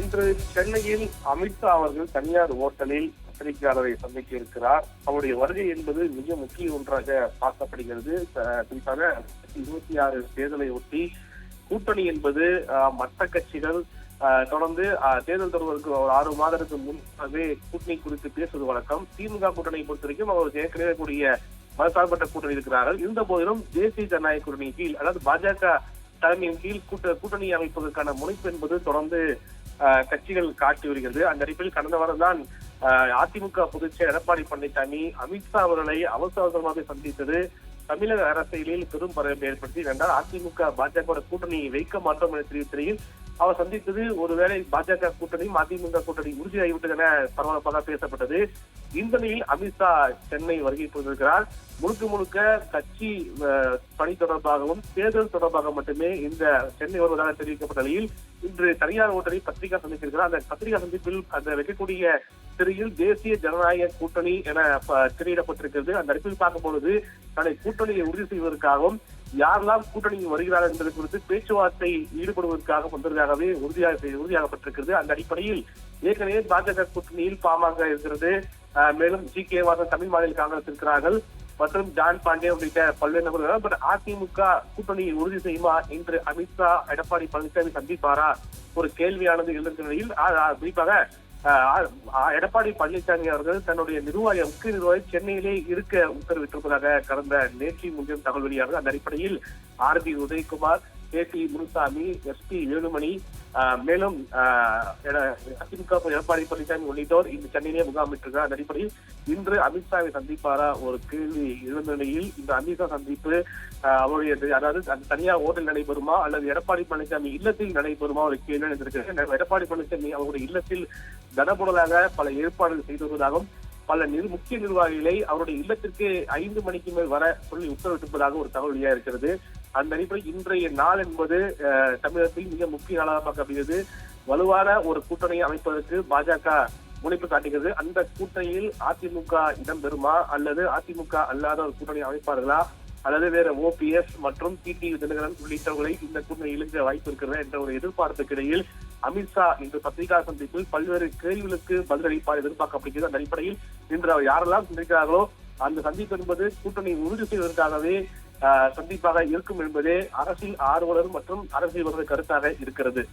இன்று சென்னையில் அமித்ஷா அவர்கள் தனியார் ஓட்டலில் பத்திரிகையாளரை சந்திக்க இருக்கிறார். அவருடைய வருகை என்பது மிக முக்கிய ஒன்றாக பார்க்கப்படுகிறது. குறிப்பாக இருபத்தி ஆறு தேர்தலை ஒட்டி கூட்டணி என்பது மற்ற கட்சிகள் தொடர்ந்து தேர்தல் தொடர்வதற்கு ஒரு ஆறு மாதத்துக்கு முன்பாகவே கூட்டணி குறித்து பேசுவது வழக்கம். திமுக கூட்டணியை பொறுத்த வரைக்கும் அவர் ஏற்கனவே கூடிய மதசார்பற்ற கூட்டணி இருக்கிறார்கள். இருந்த போதிலும் தேசிய ஜனநாயக கூட்டணி கீழ் அதாவது பாஜக தலைமையின் கீழ் கூட்ட கூட்டணி அமைப்பதற்கான முனைப்பு என்பது தொடர்ந்து கட்சிகள் காட்டி வருகிறது. அந்த அடிப்படையில் கடந்த வாரம் தான் அதிமுக பொதுச் எடப்பாடி பழனிசாமி அமித்ஷா அவர்களை அவசர அவசரமாக சந்தித்தது. தமிழக அரசியலில் பெரும் பரவை ஏற்படுத்தி என்றால் அதிமுக பாஜக கூட்டணியை வைக்க மாட்டோம் என தெரிவித்த அவர் சந்தித்தது ஒருவேளை பாஜக கூட்டணியும் அதிமுக கூட்டணி உறுதியாகிவிட்டது என பரபரப்பாக பேசப்பட்டது. இந்த நிலையில் அமித்ஷா சென்னை வருகை புரிந்திருக்கிறார். முழுக்க முழுக்க கட்சி பணி தொடர்பாகவும் தேர்தல் தொடர்பாக மட்டுமே இந்த சென்னை வருவதாக தெரிவிக்கப்பட்ட நிலையில் இன்று தனியார் ஓட்டலை பத்திரிகா சந்தித்திருக்கிறார். அந்த பத்திரிகா சந்திப்பில் அந்த வைக்கக்கூடிய திரையில் தேசிய ஜனநாயக கூட்டணி என ப- திரையிடப்பட்டிருக்கிறது. அந்த அடிப்படையில் பார்க்கும் பொழுது தன்னை கூட்டணியை உறுதி செய்வதற்காகவும் யாரெல்லாம் கூட்டணியில் வருகிறார்கள் என்பது குறித்து பேச்சுவார்த்தை ஈடுபடுவதற்காக வந்ததாகவே உறுதியாக உறுதியாகப்பட்டிருக்கிறது. அந்த அடிப்படையில் ஏற்கனவே பாஜக கூட்டணியில் பாமக இருக்கிறது. மேலும் ஜி. கே. வாசன் தமிழ் மாநில காங்கிரஸ் இருக்கிறார்கள். மற்றும் ஜான் பாண்டே உள்ளிட்ட பல்வேறு நபர்கள். பட் அதிமுக கூட்டணியை உறுதி செய்யுமா என்று அமித்ஷா எடப்பாடி பழனிசாமி சந்திப்பாரா? ஒரு கேள்வியானது எழுந்திருக்கிற நிலையில் குறிப்பாக எடப்பாடி பழனிசாமி அவர்கள் தன்னுடைய நிர்வாகி முக்கிய நிர்வாகி சென்னையிலே இருக்க உத்தரவிட்டிருப்பதாக கடந்த நேற்று முன்தினம் தகவல் வெளியானது. அந்த அடிப்படையில் R P Udhayakumar K T Munusamy S P Velumani மேலும் அதிமுக எடப்பாடி பழனிசாமி உள்ளிட்டோர் இந்த சென்னையிலே முகாமிட்டிருக்கிறார் அந்த அடிப்படையில் இன்று அமித்ஷாவை சந்திப்பாரா ஒரு கேள்வி இருந்த நிலையில் இந்த அமித்ஷா சந்திப்பு அவருடைய அதாவது அந்த தனியார் ஓட்டல் நடைபெறுமா அல்லது எடப்பாடி பழனிசாமி இல்லத்தில் நடைபெறுமா ஒரு கேள்வி எழுந்திருக்கிறது. எடப்பாடி பழனிசாமி அவருடைய இல்லத்தில் தனபுடலாக பல ஏற்பாடுகள் செய்து வருவதாகவும் பல நிர் முக்கிய நிர்வாகிகளை அவருடைய இல்லத்திற்கு ஐந்து மணிக்கு மேல் வர சொல்லி உத்தரவிட்டிருப்பதாக ஒரு தகவல் இருக்கிறது அந்த அடிப்படையில் இன்றைய நாள் என்பது தமிழகத்தில் மிக முக்கிய நாளாக பார்க்கப்படுகிறது வலுவான ஒரு கூட்டணியை அமைப்பதற்கு பாஜக முனைப்பு காட்டுகிறது. அந்த கூட்டணியில் அதிமுக இடம்பெறுமா? அல்லது அதிமுக அல்லாத ஒரு கூட்டணி அமைப்பார்களா? அல்லது வேற ஓபிஎஸ் மற்றும் டிடி தினகரன் உள்ளிட்டவர்களை இந்த கூட்டணி இழுக்க வாய்ப்பு இருக்கிறதா என்ற ஒரு எதிர்பார்ப்புக்கு இடையில் அமித்ஷா இன்று பத்திரிகா சந்திப்பில் பல்வேறு கேள்விகளுக்கு பதிலளிப்பார் எதிர்பார்க்கப்படுகிறது. அந்த அடிப்படையில் இன்று அவர் யாரெல்லாம் சந்திக்கிறார்களோ அந்த சந்திப்பு என்பது கூட்டணி உறுதி செய்வதற்காகவே சந்திப்பாக இருக்கும் என்பதே அரசியல் ஆர்வலர் மற்றும் அரசியல் கருத்தாக இருக்கிறது.